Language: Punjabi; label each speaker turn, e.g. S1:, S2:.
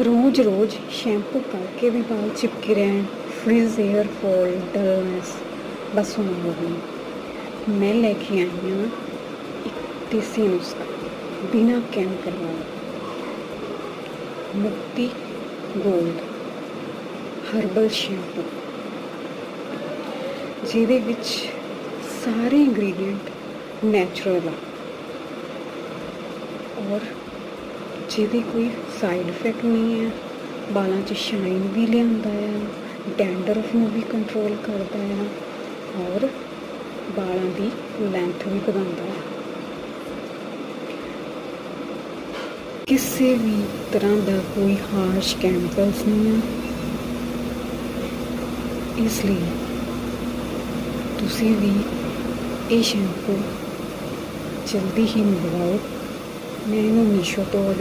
S1: ਰੋਜ਼-ਰੋਜ਼ ਸ਼ੈਂਪੂ ਕਰਕੇ ਵੀ ਵਾਲ ਚਿਪਕੇ ਰਹਿਣ, ਫ੍ਰੀਜ਼ 에ਅਰ ਫਾਲ ਡਲਨੈਸ ਬਸ ਹੁਣ ਹੋ ਮੈਂ ਲੈ ਕੇ ਆਈ ਹਾਂ ਇੱਕ ਦੇਸੀ ਨੁਸਖਾ, ਬਿਨਾ ਕੈਮੀਕਲ ਵਾਲਾ ਮੁਕਤੀ ਗੋਲਡ, ਹਰਬਲ ਸ਼ੈਂਪੂ। ਜਿਹਦੇ ਵਿੱਚ ਸਾਰੇ ਇੰਗਰੀਡੀਅੰਟ ਨੈਚੁਰਲ ਆ। ਔਰ ਜਿਹਦੇ ਕੋਈ ਸਾਈਡ ਇਫੈਕਟ ਨਹੀਂ ਹੈ। ਵਾਲਾਂ 'ਚ ਸ਼ਾਈਨ ਵੀ ਲਿਆਉਂਦਾ ਹੈ ਡੈਂਡਰਫ ਨੂੰ ਵੀ ਕੰਟਰੋਲ ਕਰਦਾ ਹੈ ਔਰ ਵਾਲਾਂ ਦੀ ਲੈਂਥ ਵੀ ਵਧਾਉਂਦਾ ਹੈ। ਕਿਸੇ ਵੀ ਤਰ੍ਹਾਂ ਦਾ ਕੋਈ ਹਾਰਸ਼ ਕੈਮੀਕਲਸ ਨਹੀਂ ਹੈ। ਇਸ ਲਈ ਤੁਸੀਂ ਵੀ ਇਹ ਸ਼ੈਂਪੂ ਜਲਦੀ ਹੀ ਮੰਗਵਾਓ। ਮੈਂ ਇਹਨੂੰ ਮੀਸ਼ੋ ਤੋਂ